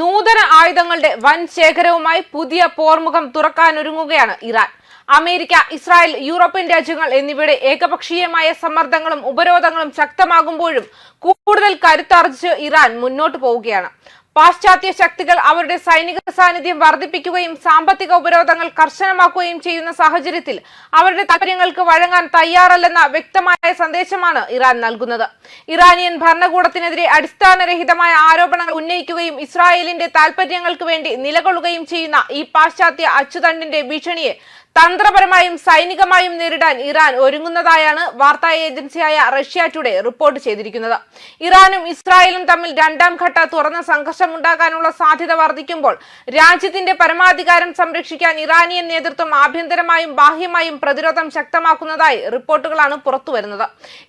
നൂതന ആയുധങ്ങളുടെ വൻ ശേഖരവുമായി പുതിയ പോർമുഖം തുറക്കാനൊരുങ്ങുകയാണ് ഇറാൻ. അമേരിക്ക ഇസ്രായേൽ യൂറോപ്യൻ രാജ്യങ്ങൾ എന്നിവയുടെ ഏകപക്ഷീയമായ സമ്മർദ്ദങ്ങളും ഉപരോധങ്ങളും ശക്തമാകുമ്പോഴും കൂടുതൽ കരുത്താർജിച്ച് ഇറാൻ മുന്നോട്ടു പോവുകയാണ്. പാശ്ചാത്യ ശക്തികൾ അവരുടെ സൈനിക സാന്നിധ്യം വർദ്ധിപ്പിക്കുകയും സാമ്പത്തിക ഉപരോധങ്ങൾ കർശനമാക്കുകയും ചെയ്യുന്ന സാഹചര്യത്തിൽ അവരുടെ താൽപര്യങ്ങൾക്ക് വഴങ്ങാൻ തയ്യാറല്ലെന്ന വ്യക്തമായ സന്ദേശമാണ് ഇറാൻ നൽകുന്നത്. ഇറാനിയൻ ഭരണകൂടത്തിനെതിരെ അടിസ്ഥാനരഹിതമായ ആരോപണങ്ങൾ ഉന്നയിക്കുകയും ഇസ്രായേലിന്റെ താൽപര്യങ്ങൾക്ക് വേണ്ടി നിലകൊള്ളുകയും ചെയ്യുന്ന ഈ പാശ്ചാത്യ അച്ചുതണ്ടിന്റെ ഭീഷണിയെ തന്ത്രപരമായും സൈനികമായും നേരിടാൻ ഇറാൻ ഒരുങ്ങുന്നതായാണ് വാർത്താ ഏജൻസിയായ റഷ്യ ടുഡേ റിപ്പോർട്ട് ചെയ്തിരിക്കുന്നത്. ഇറാനും ഇസ്രായേലും തമ്മിൽ രണ്ടാം ഘട്ട തുറന്ന സംഘർഷം ഉണ്ടാകാനുള്ള സാധ്യത വർദ്ധിക്കുമ്പോൾ രാജ്യത്തിന്റെ പരമാധികാരം സംരക്ഷിക്കാൻ ഇറാനിയൻ നേതൃത്വം ആഭ്യന്തരമായും ബാഹ്യമായും പ്രതിരോധം ശക്തമാക്കുന്നതായി റിപ്പോർട്ടുകളാണ് പുറത്തുവരുന്നത്.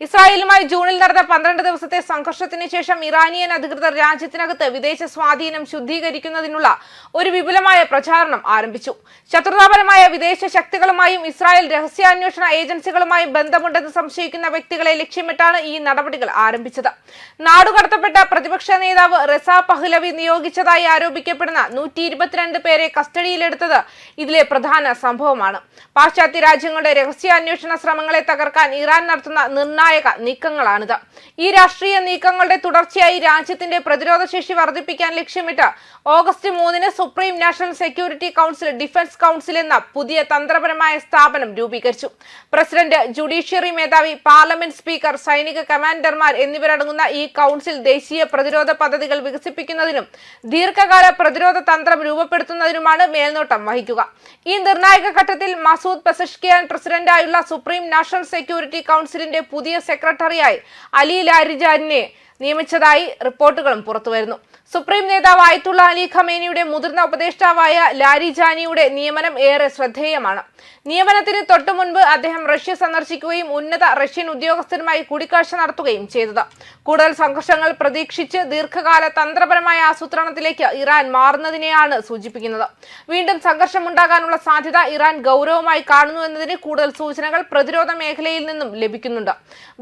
ഇസ്രായേലുമായി ജൂണിൽ നടന്ന പന്ത്രണ്ട് ദിവസത്തെ സംഘർഷത്തിന് ശേഷം ഇറാനിയൻ അധികൃതർ രാജ്യത്തിനകത്ത് വിദേശ സ്വാധീനം ശുദ്ധീകരിക്കുന്നതിനുള്ള ഒരു വിപുലമായ പ്രചാരണം ആരംഭിച്ചു. ശത്രുതാപരമായ വിദേശ ശക്തികളുമായും ഇസ്രായേൽ രഹസ്യാന്വേഷണ ഏജൻസികളുമായും ബന്ധമുണ്ടെന്ന് സംശയിക്കുന്ന വ്യക്തികളെ ലക്ഷ്യമിട്ടാണ് ഈ നടപടികൾ ആരംഭിച്ചത്. നാടുകടത്തപ്പെട്ട പ്രതിപക്ഷ നേതാവ് റസ പഹ്ലവി നിയോഗിച്ചതായി ആരോപിക്കപ്പെടുന്ന നൂറ്റി ഇരുപത്തിരണ്ട് പേരെ കസ്റ്റഡിയിലെടുത്തത് ഇതിലെ പ്രധാന സംഭവമാണ്. പാശ്ചാത്യ രാജ്യങ്ങളുടെ രഹസ്യാന്വേഷണ ശ്രമങ്ങളെ തകർക്കാൻ ഇറാൻ നടത്തുന്ന നിർണായക നീക്കങ്ങളാണിത്. ഈ രാഷ്ട്രീയ നീക്കങ്ങളുടെ തുടർച്ചയായി രാജ്യത്തിന്റെ പ്രതിരോധ ശേഷി വർദ്ധിപ്പിക്കാൻ ലക്ഷ്യമിട്ട് ഓഗസ്റ്റ് മൂന്നിന് supreme national security council defence council എന്ന പുതിയ തന്ത്രപരമായ സ്ഥാപനം രൂപീകരിച്ചു. പ്രസിഡന്റ് ജുഡീഷ്യറി മേധാവി പാർലമെന്റ് സ്പീക്കർ സൈനിക കമാൻഡർമാർ എന്നിവരടങ്ങുന്ന ഈ കൗൺസിൽ ദേശീയ പ്രതിരോധ പദ്ധതികൾ വികസിപ്പിക്കുന്നതിനും ദീർഘകാല പ്രതിരോധ തന്ത്രം രൂപപ്പെടുത്തുന്നതിനുമാണ് മേൽനോട്ടം വഹിക്കുക. ഈ നിർണായക ഘട്ടത്തിൽ മസൂദ് പെസഷ്കിയാൻ പ്രസിഡന്റായുള്ള സുപ്രീം നാഷണൽ സെക്യൂരിറ്റി കൗൺസിലിന്റെ പുതിയ സെക്രട്ടറിയായി അലി ലാരിജാനിനെ നിയമിച്ചതായി റിപ്പോർട്ടുകളും പുറത്തുവരുന്നു. സുപ്രീം നേതാവ് ആയത്തുള്ള അലി ഖമേനിയുടെ മുതിർന്ന ഉപദേഷ്ടാവായ ലാരി ജാനിയുടെ നിയമനം ഏറെ ശ്രദ്ധേയമാണ്. നിയമനത്തിന് തൊട്ടു മുൻപ് അദ്ദേഹം റഷ്യ സന്ദർശിക്കുകയും ഉന്നത റഷ്യൻ ഉദ്യോഗസ്ഥരുമായി കൂടിക്കാഴ്ച നടത്തുകയും ചെയ്തത്. കൂടുതൽ സംഘർഷങ്ങൾ പ്രതീക്ഷിച്ച് ദീർഘകാല തന്ത്രപരമായ ആസൂത്രണത്തിലേക്ക് ഇറാൻ മാറുന്നതിനെയാണ് സൂചിപ്പിക്കുന്നത്. വീണ്ടും സംഘർഷം ഉണ്ടാകാനുള്ള സാധ്യത ഇറാൻ ഗൗരവമായി കാണുന്നു എന്നതിന് കൂടുതൽ സൂചനകൾ പ്രതിരോധ മേഖലയിൽ നിന്നും ലഭിക്കുന്നുണ്ട്.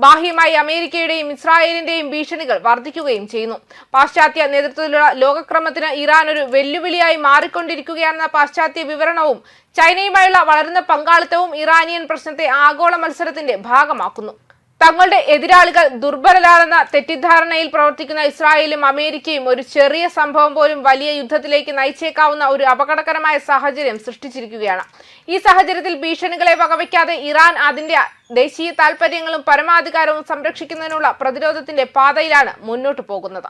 ബാഹ്യമായി അമേരിക്കയുടെയും ഇസ്രായേലിന്റെയും ഭീഷണികൾ വർദ്ധിക്കുകയും ചെയ്യുന്നു. പാശ്ചാത്യ നേതൃത്വത്തിലുള്ള ലോകക്രമത്തിന് ഇറാൻ ഒരു വെല്ലുവിളിയായി മാറിക്കൊണ്ടിരിക്കുകയാണെന്ന പാശ്ചാത്യ വിവരണവും ചൈനയുമായുള്ള വളരുന്ന പങ്കാളിത്തവും ഇറാനിയൻ പ്രശ്നത്തെ ആഗോള മത്സരത്തിന്റെ ഭാഗമാക്കുന്നു. തങ്ങളുടെ എതിരാളികൾ ദുർബലരാണെന്ന തെറ്റിദ്ധാരണയിൽ പ്രവർത്തിക്കുന്ന ഇസ്രായേലും അമേരിക്കയും ഒരു ചെറിയ സംഭവം പോലും വലിയ യുദ്ധത്തിലേക്ക് നയിച്ചേക്കാവുന്ന ഒരു അപകടകരമായ സാഹചര്യം സൃഷ്ടിച്ചിരിക്കുകയാണ്. ഈ സാഹചര്യത്തിൽ ഭീഷണികളെ വകവയ്ക്കാതെ ഇറാൻ അതിന്റെ ദേശീയ താൽപര്യങ്ങളും പരമാധികാരവും സംരക്ഷിക്കുന്നതിനുള്ള പ്രതിരോധത്തിന്റെ പാതയിലാണ് മുന്നോട്ടു പോകുന്നത്.